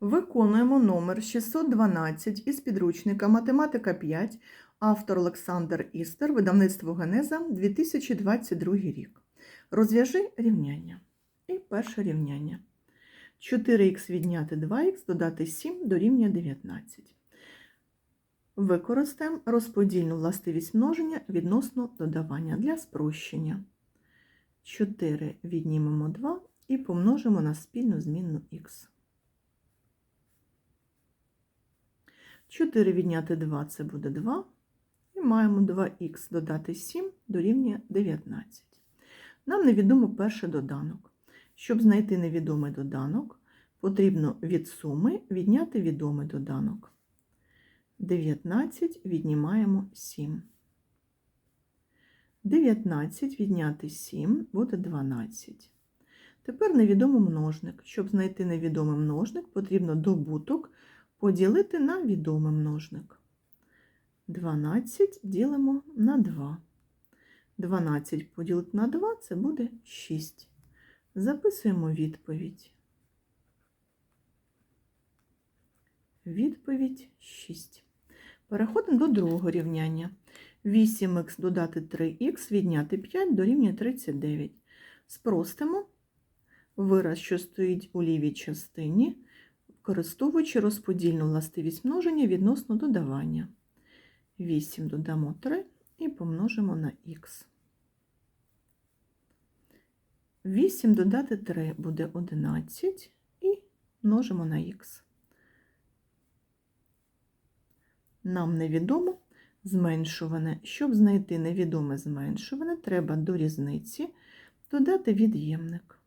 Виконуємо номер 612 із підручника Математика 5, автор Олександр Істер, видавництво Генеза, 2022 рік. Розв'яжи рівняння. І перше рівняння. 4х відняти 2х, додати 7 дорівнює 19. Використаємо розподільну властивість множення відносно додавання для спрощення. 4 віднімемо 2 і помножимо на спільну змінну х. 4 відняти 2 це буде 2. І маємо 2х додати 7 дорівнює 19. Нам невідомо перший доданок. Щоб знайти невідомий доданок, потрібно від суми відняти відомий доданок. 19 віднімаємо 7. 19 відняти 7 буде 12. Тепер невідомий множник. Щоб знайти невідомий множник, потрібно добуток поділити на відомий множник. 12 ділимо на 2. 12 поділити на 2 це буде 6. Записуємо відповідь. Відповідь 6. Переходимо до другого рівняння. 8х додати 3х відняти 5 дорівнює 39. Спростимо вираз, що стоїть у лівій частині, використовуючи розподільну властивість множення відносно додавання. 8 додамо 3 і помножимо на х. 8 додати 3 буде 11 і множимо на х. Нам невідомо зменшуване. Щоб знайти невідоме зменшуване, треба до різниці додати від'ємник.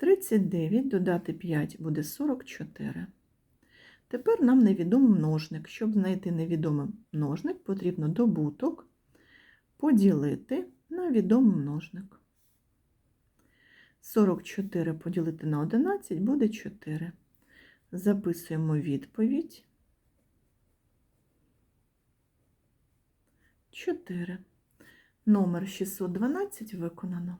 Тридцять дев'ять додати 5 буде 44. Тепер нам невідомий множник. Щоб знайти невідомий множник, потрібно добуток поділити на відомий множник. 44 поділити на 11 буде 4. Записуємо відповідь. 4. Номер 612 виконано.